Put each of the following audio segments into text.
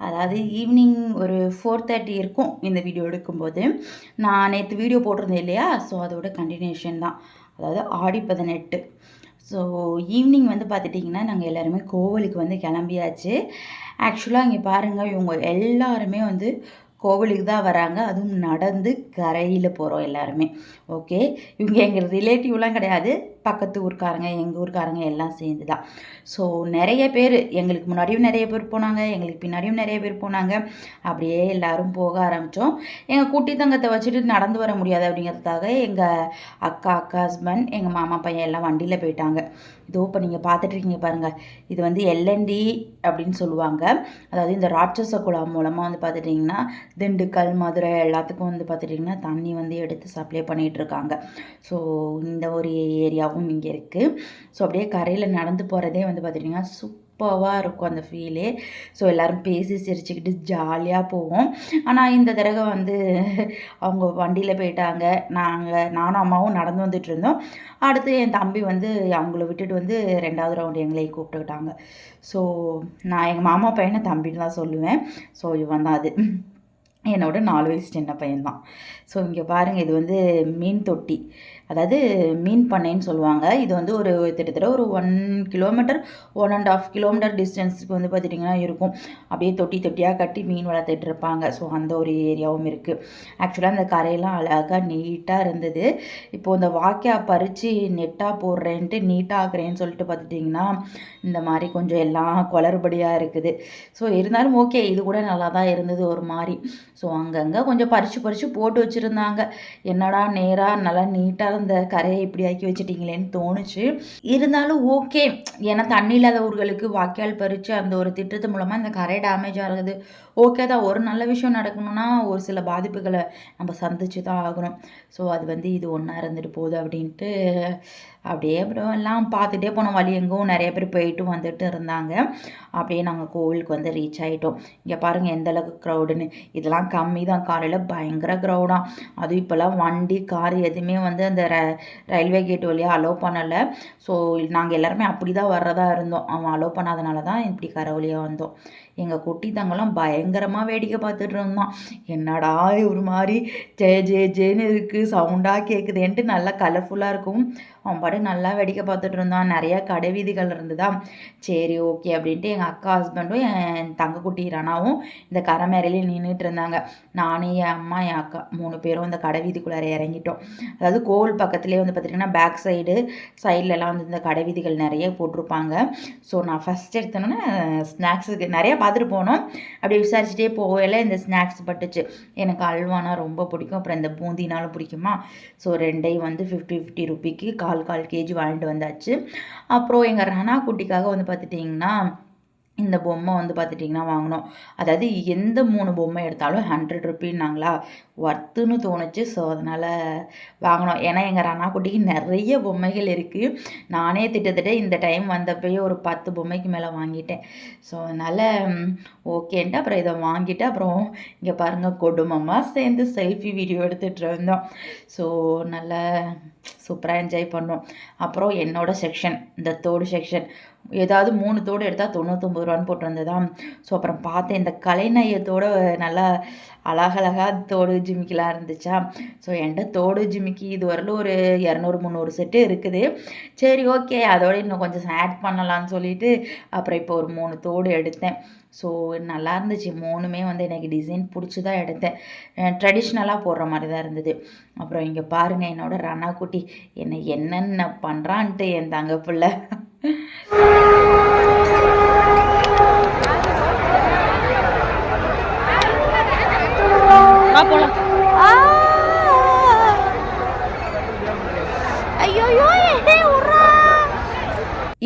அதாவது ஈவினிங் ஒரு four thirty இருக்கும் இந்த வீடியோ எடுக்கும்போது. நான் நேற்று வீடியோ போட்டிருந்தேன் இல்லையா? ஸோ அதோட கண்டினியூஷன் தான். அதாவது ஆடி பதினெட்டு. ஸோ ஈவினிங் வந்து பார்த்துட்டிங்கன்னா நாங்கள் எல்லாருமே கோவிலுக்கு வந்து கிளம்பியாச்சு. ஆக்சுவலாக இங்கே பாருங்கள் இவங்க எல்லாருமே வந்து கோவிலுக்கு தான் வராங்க. அதுவும் நடந்து கரையில் போகிறோம் எல்லாருமே. ஓகே இவங்க எங்கள் ரிலேட்டிவ்லாம் கிடையாது. பக்கத்து ஊர்க்காரங்க எங்கள் ஊர்க்காரங்க எல்லாம் சேர்ந்து தான் ஸோ நிறைய பேர் எங்களுக்கு முன்னாடியும் நிறைய பேர் போனாங்க எங்களுக்கு பின்னாடியும் நிறைய பேர் போனாங்க. அப்படியே எல்லாரும் போக ஆரம்பித்தோம் எங்கள் குட்டி தங்கத்தை வச்சுட்டு நடந்து வர முடியாது அப்படிங்கிறதுக்காக எங்கள் அக்கா அக்கா ஹஸ்பண்ட் எங்கள் மாமா பையன் எல்லாம் வண்டியில் போயிட்டாங்க. இதோ இப்போ நீங்கள் பார்த்துட்ருக்கீங்க பாருங்கள் இது வந்து எல்என்டி அப்படின்னு சொல்லுவாங்க. அதாவது இந்த ராட்சச குழாம் மூலமாக வந்து பார்த்துட்டிங்கன்னா திண்டுக்கல் மதுரை எல்லாத்துக்கும் வந்து பார்த்துட்டிங்கன்னா தண்ணி வந்து எடுத்து சப்ளை பண்ணிகிட்டு இருக்காங்க. ஸோ இந்த ஒரு ஏரியாவும் இங்கே இருக்குது ஸோ அப்படியே கரையில் நடந்து போகிறதே வந்து பார்த்துட்டிங்கன்னா சூப்பராக இருக்கும் அந்த ஃபீலே ஸோ எல்லோரும் பேசி சிரிச்சுக்கிட்டு ஜாலியாக போவோம். ஆனால் இந்த தடவை வந்து அவங்க வண்டியில் போயிட்டாங்க. நாங்கள் நானும் அம்மாவும் நடந்து வந்துட்டு இருந்தோம். அடுத்து என் தம்பி வந்து அவங்கள விட்டுட்டு வந்து ரெண்டாவது ரவுண்டு எங்களையும் கூப்பிட்டுக்கிட்டாங்க ஸோ நான் எங்கள் மாமா பையனை தம்பின்னு தான் சொல்லுவேன். ஸோ இவன் தான் அது. என்னோட நாலு வயசு சின்ன பையன்தான். ஸோ இங்கே பாருங்கள் இது வந்து மீன் தொட்டி. அதாவது மீன் பண்ணைன்னு சொல்லுவாங்க. இது வந்து ஒரு கிட்டத்தட்ட ஒரு one kilometre one and half kilometre டிஸ்டன்ஸுக்கு வந்து பார்த்துட்டிங்கன்னா இருக்கும். அப்படியே தொட்டி தொட்டியாக கட்டி மீன் வளர்த்துட்டு இருப்பாங்க. ஸோ அந்த ஒரு ஏரியாவும் இருக்குது ஆக்சுவலாக அந்த கரையெல்லாம் அழகாக நீட்டாக இருந்தது. இப்போது இந்த வாக்கியா பறித்து நெட்டாக போடுறேன்ட்டு நீட்டாக ஆக்குறேன்னு சொல்லிட்டு பார்த்துட்டிங்கன்னா இந்த மாதிரி கொஞ்சம் எல்லாம் குளறுபடியாக இருக்குது. ஸோ இருந்தாலும் ஓகே இது கூட நல்லா தான் இருந்தது ஒரு மாதிரி. ஸோ அங்கங்கே கொஞ்சம் பறித்து பறித்து போட்டு வச்சுருந்தாங்க. என்னடா நேராக நல்லா நீட்டாக அந்த கரையை இப்படி ஆக்கி வச்சுட்டிங்களேன்னு தோணுச்சு. இருந்தாலும் ஓகே. ஏன்னா தண்ணி இல்லாத ஊர்களுக்கு வாய்க்கால் பறித்து அந்த ஒரு திட்டத்து மூலமாக இந்த கரை டேமேஜ் ஆகுது ஓகே தான். ஒரு நல்ல விஷயம் நடக்கணும்னா ஒரு சில பாதிப்புகளை நம்ம சந்திச்சு தான் ஆகணும். ஸோ அது வந்து இது ஒன்றா இருந்துட்டு போகுது அப்படின்ட்டு அப்படியே அப்புறம் எல்லாம் பார்த்துட்டே போனோம் வழி எங்கும் நிறைய பேர் போயிட்டு வந்துட்டு இருந்தாங்க. அப்படியே நாங்கள் கோவிலுக்கு வந்து ரீச் ஆகிட்டோம் இங்கே பாருங்கள் எந்த அளவுக்கு க்ரௌடுன்னு இதெல்லாம் கம்மி தான் காலையில் பயங்கர க்ரௌடாக அதுவும் இப்போல்லாம் வண்டி கார் எதுவுமே வந்து அந்த ர ரயில்வே கேட் வழியாக அலோவ் பண்ணலை. ஸோ நாங்கள் எல்லாருமே அப்படி தான் வர்றதா இருந்தோம். அவன் அலோவ் பண்ணாதனால தான் இப்படி கரை வழியாக வந்தோம். எங்கள் குட்டி தங்கெல்லாம் பயங்கரமாக வேடிக்கை பார்த்துட்டு இருந்தான். என்னடா ஒரு மாதிரி? ஜே ஜே ஜேன்னு இருக்குது சவுண்டாக கேட்குதேன்ட்டு நல்லா கலர்ஃபுல்லாக இருக்கும். அவன் பாட்டு நல்லா வேடிக்கை பார்த்துட்டு இருந்தான். நிறையா கடை வீதிகள் இருந்ததா? சரி ஓகே அப்படின்ட்டு எங்கள் அக்கா ஹஸ்பண்டும் என் தங்கக்குட்டி ரணாவும் இந்த கரை மேரையிலே நின்றுட்டு இருந்தாங்க. நானும் என் அம்மா என் அக்கா மூணு பேரும் இந்த கடை வீதிக்குள்ளார இறங்கிட்டோம். அதாவது பக்கத்துலேயே வந்து பார்த்திங்கன்னா பேக் சைடு சைட்லலாம் வந்து இந்த கடை வீதிகள் நிறைய போட்டிருப்பாங்க. ஸோ நான் ஃபஸ்ட் எடுத்தோன்னே ஸ்நாக்ஸுக்கு நிறையா பார்த்துட்டு போனோம். அப்படி விசாரிச்சுட்டே போகல இந்த ஸ்நாக்ஸ் பட்டுச்சு. எனக்கு அல்வானா ரொம்ப பிடிக்கும். அப்புறம் இந்த பூந்தினாலும் பிடிக்குமா? ஸோ ரெண்டையும் வந்து ஃபிஃப்டி ஃபிஃப்டி ருப்பிக்கு கால் கால் கேஜி வாங்கிட்டு வந்தாச்சு. அப்புறம் எங்கள் ரணா குட்டிக்காக வந்து பார்த்துட்டிங்கன்னா இந்த பொம்மை வந்து பார்த்துட்டிங்கன்னா வாங்கினோம் அதாவது எந்த மூணு பொம்மை எடுத்தாலும் ஹண்ட்ரட் ருப்பின்னாங்களா ஒர்த்துன்னு தோணுச்சு. ஸோ அதனால் வாங்கினோம் ஏன்னா எங்கள் ரணாக்குட்டிக்கு நிறைய பொம்மைகள் இருக்குது நானே திட்டத்தட்ட இந்த டைம் வந்தப்பயே ஒரு பத்து பொம்மைக்கு மேலே வாங்கிட்டேன். ஸோ அதனால் ஓகேன்ட்டு அப்புறம் இதை வாங்கிட்டு அப்புறம் இங்கே பாருங்கள் குடும்பமாக சேர்ந்து செல்ஃபி வீடியோ எடுத்துகிட்டு இருந்தோம். ஸோ நல்லா சூப்பராக என்ஜாய் பண்ணோம். அப்புறம் என்னோடய செக்ஷன் இந்த தோடு செக்ஷன் ஏதாவது மூணு தோடு எடுத்தால் தொண்ணூற்றொம்பது ரூபான்னு போட்டிருந்ததாம். ஸோ அப்புறம் பார்த்தேன் இந்த கலைநயத்தோடு நல்லா அழகழகாக தோடு ஜிமிக்கிலாம் இருந்துச்சா ஸோ என்கிட்ட தோடு ஜிமிக்கி இது வரலும் ஒரு இரநூறு முந்நூறு செட்டு இருக்குது. சரி ஓகே அதோட இன்னும் கொஞ்சம் ஆட் பண்ணலான்னு சொல்லிட்டு அப்புறம் இப்போ ஒரு மூணு தோடு எடுத்தேன். ஸோ நல்லா இருந்துச்சு. மூணுமே வந்து எனக்கு டிசைன் பிடிச்சி தான் எடுத்தேன் ட்ரெடிஷ்னலாக போடுற மாதிரி தான் இருந்தது. அப்புறம் இங்கே பாருங்கள் என்னோடய ரணா குட்டி என்னை என்னென்ன பண்ணுறான்ட்டு என் தங்க பிள்ளை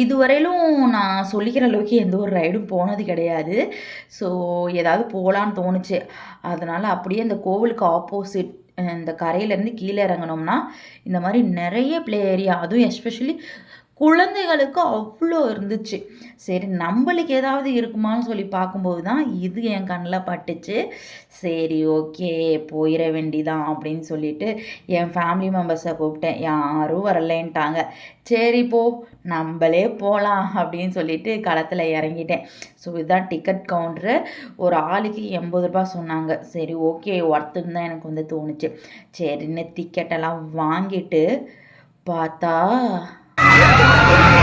இதுவரையிலும் நான் சொல்லிக்கிற அளவுக்கு எந்த ஒரு ரைடும் போனது கிடையாது. ஸோ ஏதாவது போகலான்னு தோணுச்சு. அதனால் அப்படியே இந்த கோவிலுக்கு ஆப்போசிட் இந்த கரையிலேருந்து கீழே இறங்கினோம்னா இந்த மாதிரி நிறைய ப்ளே ஏரியா அதுவும் எஸ்பெஷலி குழந்தைகளுக்கு அவ்வளோ இருந்துச்சு. சரி நம்மளுக்கு ஏதாவது இருக்குமான்னு சொல்லி பார்க்கும்போது தான் இது என் கண்ணில் பட்டுச்சு. சரி ஓகே போயிட வேண்டிதான் அப்படின்னு சொல்லிட்டு என் ஃபேமிலி மெம்பர்ஸை கூப்பிட்டேன். யாரும் வரலேன்ட்டாங்க. சரி போ நம்மளே போகலாம் அப்படின்னு சொல்லிட்டு களத்தில் இறங்கிட்டேன். ஸோ இதுதான் டிக்கெட் கவுண்டரு ஒரு ஆளுக்கு எண்பது ரூபா சொன்னாங்க. சரி ஓகே ஒர்த்துன்னு தான் எனக்கு வந்து தோணுச்சு. சரின்னு டிக்கெட்டெல்லாம் வாங்கிட்டு பார்த்தா Oh,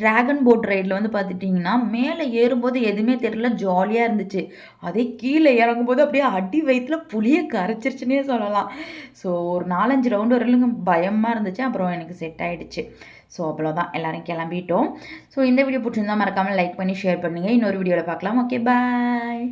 ட்ராகன் போட் ரைடில் வந்து பார்த்துட்டிங்கன்னா மேலே ஏறும்போது எதுவுமே தெரியல ஜாலியாக இருந்துச்சு. அதே கீழே இறங்கும்போது அப்படியே அடி வயிற்றில் புளியை கரைச்சிருச்சுன்னே சொல்லலாம். ஸோ ஒரு நாலஞ்சு ரவுண்டு வரலுங்க பயமாக இருந்துச்சு அப்புறம் எனக்கு செட் ஆகிடுச்சு ஸோ அவ்வளோதான் எல்லோரும் கிளம்பிட்டோம். ஸோ இந்த வீடியோ பிடிச்சிருந்தா மறக்காமல் லைக் பண்ணி ஷேர் பண்ணுங்கள் இன்னொரு வீடியோவில் பார்க்கலாம். Okay bye